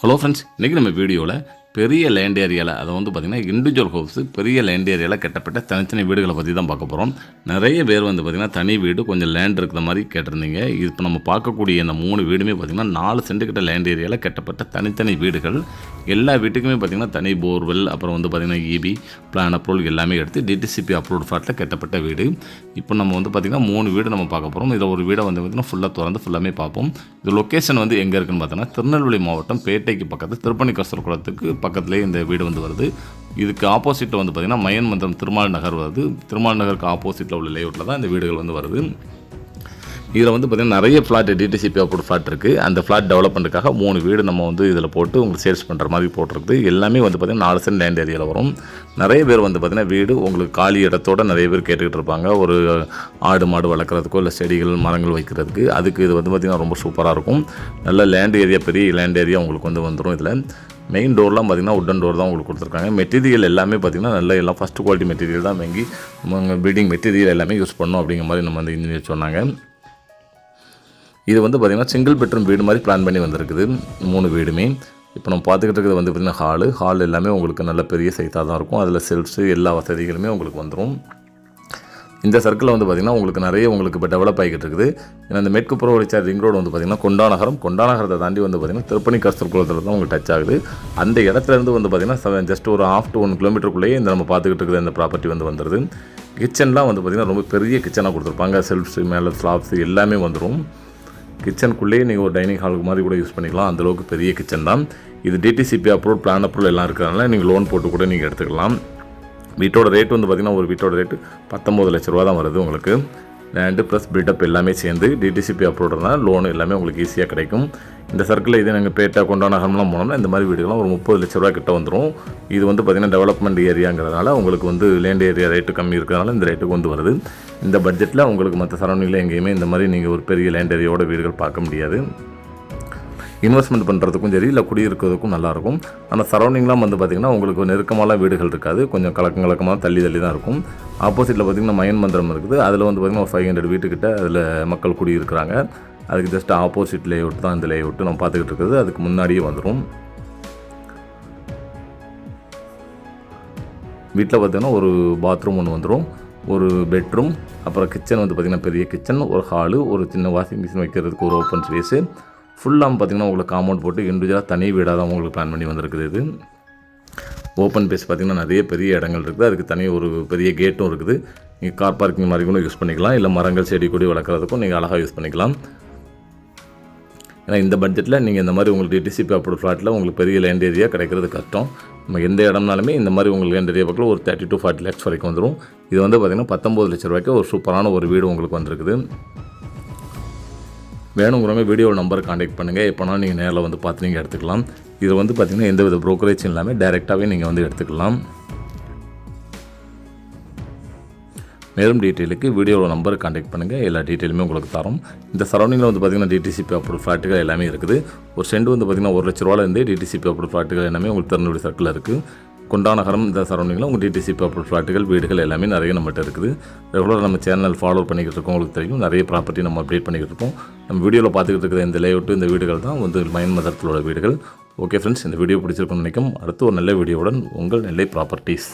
Hello friends இன்றைக்கி நம்ம வீடியோவில் பெரிய லேண்ட் ஏரியாவில் அதை வந்து பார்த்திங்கன்னா இண்டிவிஜுவல் ஹவுஸு பெரிய லேண்ட் ஏரியாவில் கட்டப்பட்ட தனித்தனி வீடுகளை பற்றி தான் பார்க்க போகிறோம் நிறைய பேர் வந்து பார்த்திங்கன்னா தனி வீடு கொஞ்சம் லேண்ட் இருக்கிற மாதிரி கேட்டிருந்தீங்க. இப்போ நம்ம பார்க்கக்கூடிய இந்த மூணு வீடுமே பார்த்திங்கன்னா நாலு சென்டுக்கிட்ட லேண்ட் ஏரியாவில் கட்டப்பட்ட தனித்தனி வீடுகள். எல்லா வீட்டுக்குமே பார்த்திங்கன்னா தனி போர்வெல் அப்புறம் வந்து பார்த்திங்கன்னா இபி பிளான் அப்ரூவல் எல்லாமே எடுத்து டிடிசிபி அப்ரூவ்ட் ஃபார்ட்டில் கட்டப்பட்ட வீடு. இப்போ நம்ம வந்து பார்த்திங்கன்னா மூணு வீடு நம்ம பார்க்க போகிறோம் இதில் ஒரு வீடை வந்து பார்த்திங்கன்னா ஃபுல்லாக திறந்து ஃபுல்லாமே பார்ப்போம். இது லொக்கேஷன் வந்து எங்கே இருக்குன்னு பார்த்தோன்னா திருநெல்வேலி மாவட்டம் பேட்டைக்கு பக்கத்து திருப்பணி குளத்துக்கு பக்கத்துலேயே இந்த வீடு வந்து வருது. இதுக்கு ஆப்போசிட்டில் வந்து பார்த்திங்கன்னா மயன் மந்திரம் திருமால் நகர் வருது. திருமால் நகருக்கு ஆப்போசிட்டில் உள்ள லேஅவுட்டில் தான் இந்த வீடுகள் வந்து வருது. இதில் வந்து பார்த்திங்கன்னா நிறைய ஃப்ளாட் டிடிசிபி அப்ரூவ் ஃப்ளாட் இருக்குது அந்த ஃப்ளாட் டெவலப்மெண்ட்டுக்காக மூணு வீடு நம்ம வந்து இதில் போட்டு உங்களுக்கு சேல்ஸ் பண்ணுற மாதிரி போட்டிருக்குது. எல்லாமே வந்து பார்த்திங்கன்னா நாலு சென்ட் லேண்ட் ஏரியாவில் வரும். நிறைய பேர் வந்து பார்த்திங்கன்னா வீடு உங்களுக்கு காலி இடத்தோட நிறைய பேர் கேட்டுக்கிட்டு இருப்பாங்க. ஒரு ஆடு மாடு வளர்க்குறதுக்கோ இல்லை செடிகள் மரங்கள் வைக்கிறதுக்கு அதுக்கு இது வந்து பார்த்திங்கன்னா ரொம்ப சூப்பராக இருக்கும். நல்ல லேண்ட் ஏரியா பெரிய லேண்ட் ஏரியா உங்களுக்கு வந்து வந்துடும் இதில். மெயின் டோர்லாம் பார்த்திங்கன்னா உட்டன் டோர் தான் உங்களுக்கு கொடுத்துருக்காங்க. மெட்டீரியல் எல்லாமே பார்த்திங்கன்னா நல்ல எல்லாம் ஃபஸ்ட் குவாலிட்டி மெட்டீரியல் தான் வாங்கி பில்டிங் மெட்டீரியல் எல்லாமே யூஸ் பண்ணோம் அப்படிங்கிற மாதிரி நம்ம வந்து இன்ஜினியர் சொன்னாங்க. இது வந்து பார்த்திங்கன்னா சிங்கிள் பெட்ரூம் வீடு மாதிரி பிளான் பண்ணி வந்திருக்குது. மூணு வீடுமே. இப்போ நம்ம பார்த்துக்கிட்டு இருக்கிறது வந்து பார்த்திங்கன்னா ஹாலு ஹால் எல்லாமே உங்களுக்கு நல்ல பெரிய சைஸாக தான் இருக்கும். அதில் செல்ஃப்ஸு எல்லா வசதிகளுமே உங்களுக்கு வந்துடும் இந்த சர்க்கிளில் வந்து பார்த்திங்கன்னா உங்களுக்கு நிறைய உங்களுக்கு இப்போ டெவலப் ஆகிக்கிட்டு இருக்குது. ஏன்னா இந்த மேற்கு புற வழிச்சார் ரிங் ரோடு வந்து பார்த்திங்கன்னா கொண்டாநகரம் கொண்டாநகரத்தை தாண்டி வந்து பார்த்திங்கன்னா திருப்பணி கஸ்தூர் குளத்தில் தான் உங்களுக்கு டச் ஆகுது. அந்த இடத்துலேருந்து வந்து பார்த்திங்கன்னா ஜஸ்ட் ஒரு ஆஃப் டு ஒன் கிலோமீட்டருக்குள்ளேயே இந்த நம்ம பார்த்துக்கிட்டு இருக்கிற இந்த ப்ராப்பர்ட்டி வந்து வந்துடுது கிச்சன்லாம் வந்து பார்த்திங்கன்னா ரொம்ப பெரிய கிச்சனாக கொடுத்துருப்பாங்க. செல்ஃப்ஸு மேலே ஸ்லாப்ஸு எல்லாமே வந்துடும் கிச்சனுக்குள்ளேயே நீங்கள் ஒரு டைனிங் ஹாலுக்கு மாதிரி கூட யூஸ் பண்ணிக்கலாம். அந்தளவுக்கு பெரிய கிச்சன் தான். இது டிடிசிபி அப்ரூவ் பிளான் அப்ரூவல் எல்லாம் இருக்கிறதுனால நீங்கள் லோன் போட்டு கூட நீங்கள் எடுத்துக்கலாம். வீட்டோட ரேட் வந்து பார்த்திங்கன்னா ஒரு வீட்டோட ரேட்டு பத்தொம்பது லட்ச ரூபா தான் வருது உங்களுக்கு. லேண்டு ப்ளஸ் பில்டப் எல்லாமே சேர்ந்து டிடிசிபி அப்ரூவ்னா லோன் எல்லாமே உங்களுக்கு ஈஸியாக கிடைக்கும். இந்த சர்க்கிளில் இதே நாங்கள் பேட்டா கொண்டாநகரம்லாம் போனோம்னா இந்த மாதிரி வீடுகள்லாம் ஒரு முப்பது லட்ச ரூபா கிட்ட வந்துடும் இது வந்து பார்த்திங்கன்னா டெவலப்மெண்ட் ஏரியாங்கிறதுனால உங்களுக்கு வந்து லேண்ட் ஏரியா ரேட்டு கம்மி இருக்கிறதுனால இந்த ரேட்டுக்கு வந்து வருது. இந்த பட்ஜெட்டில் உங்களுக்கு மற்ற சரௌண்டிங்கில் எங்கேயுமே இந்த மாதிரி நீங்கள் ஒரு பெரிய லேண்ட் ஏரியாவோட வீடுகள் பார்க்க முடியாது. இன்வெஸ்ட்மெண்ட் பண்ணுறதுக்கும் சரி இல்லை குடியிருக்கிறதுக்கும் நல்லாயிருக்கும். ஆனால் சரௌண்டிங்லாம் வந்து பார்த்திங்கன்னா உங்களுக்கு நெருக்கமான வீடுகள் இருக்காது. கொஞ்சம் கலக்கம் கலக்கமாக தள்ளி தள்ளி தான் இருக்கும். ஆப்போசிட்டில் பார்த்திங்கன்னா மயன் மந்திரம் இருக்குது. அதில் வந்து பார்த்திங்கன்னா ஒரு ஃபைவ் ஹண்ட்ரட் வீட்டுக்கிட்ட அதில் மக்கள் குடியிருக்கிறாங்க. அதுக்கு ஜஸ்ட் ஆப்போசிட் லேஅவுட் தான் இந்த லேஅவுட் நம்ம பார்த்துக்கிட்டு இருக்கிறது. அதுக்கு முன்னாடியே வந்துடும் வீட்டில் பார்த்தீங்கன்னா ஒரு பாத்ரூம் ஒன்று வந்துடும் ஒரு பெட்ரூம் அப்புறம் கிச்சன் வந்து பார்த்திங்கன்னா பெரிய கிச்சன் ஒரு ஹாலு ஒரு சின்ன வாஷிங் மிஷின் வைக்கிறதுக்கு ஒரு ஓப்பன் ஸ்பேஸு ஃபுல்லாக பார்த்திங்கன்னா உங்களுக்கு காம்பவுண்ட் போட்டு இண்டிவிஜுவலாக தனி வீடாக தான் உங்களுக்கு பிளான் பண்ணி வந்திருக்குது இது. ஓப்பன் பேஸ் பார்த்திங்கன்னா நிறைய பெரிய இடங்கள் இருக்குது. அதுக்கு தனி ஒரு பெரிய கேட்டும் இருக்குது. நீங்கள் கார் பார்க்கிங் மாதிரி கூட யூஸ் பண்ணிக்கலாம். இல்லை மரங்கள் செடி கொடி வளர்க்குறதுக்கும் நீங்கள் அழகாக யூஸ் பண்ணிக்கலாம். ஏன்னா இந்த பட்ஜெட்டில் நீங்கள் இந்த மாதிரி உங்களுக்கு டிசிபி அப்ரூவ் ஃப்ளாட்டில் உங்களுக்கு பெரிய லேண்ட் ஏரியா கிடைக்கிறது கஷ்டம். நம்ம எந்த இடம்னாலுமே இந்த மாதிரி உங்களுக்கு லேண்ட் ஏரியா பக்கத்தில் ஒரு தேர்ட்டி டு ஃபார்ட்டி லேக்ஸ் வரைக்கும் வந்துடும் இது வந்து பார்த்திங்கன்னா பத்தொம்பது லட்ச ரூபாய்க்கு ஒரு சூப்பரான ஒரு வீடு உங்களுக்கு வந்திருக்குது. வேணுங்கிறவங்க வீடியோ நம்பர் காண்டாக்ட் பண்ணுங்கள் எப்போனா நீங்கள் நேரில் வந்து பார்த்து நீங்கள் எடுத்துக்கலாம். இது வந்து பார்த்திங்கன்னா எந்த வித ப்ரோக்கரேஜும் இல்லாமல் டேரெக்டாகவே நீங்கள் வந்து எடுத்துக்கலாம். மேலும் டீட்டெயிலுக்கு வீடியோவில் நம்பர் காண்டாக்ட் பண்ணுங்கள் எல்லா டீட்டெயிலுமே உங்களுக்கு தரோம். இந்த சரௌண்டிங்கில் வந்து பார்த்திங்கன்னா டிடிசிபி அப்ரூவ் ஃப்ளாட்டுகள் எல்லாமே இருக்குது. ஒரு செண்டு வந்து பார்த்திங்கன்னா ஒரு லட்ச ரூபாலேருந்து டிடிசிபி அப்ரூவ் ஃப்ளாட்டுகள் எல்லாமே உங்களுக்கு திறனுடைய சர்க்கிள் இருக்குது குண்டாநகரம் இந்த சரௌண்டிங்கில் உங்கள் டிடிசிபி அப்ரூவ் ஃப்ளாட்டுகள் வீடுகள் எல்லாமே நிறைய நம்மகிட்ட இருக்குது. ரெகுலராக நம்ம சேனல் ஃபாலோ பண்ணிக்கிட்டு இருக்கோம் உங்களுக்கு தெரியும். நிறைய ப்ராப்பர்ட்டி நம்ம அப்டேட் பண்ணிக்கிட்டு இருக்கோம். நம்ம வீடியோவில் பார்த்துக்கிட்டு இருக்கிற இந்த லேஅவுட்டு இந்த வீடுகள் தான் வந்து மைன் மதத்திலோட வீடுகள். ஓகே ஃப்ரெண்ட்ஸ் இந்த வீடியோ பிடிச்சிருக்கோம் நினைக்கும். அடுத்து ஒரு நல்ல வீடியோவுடன் உங்கள் நெல்லை ப்ராப்பர்ட்டிஸ்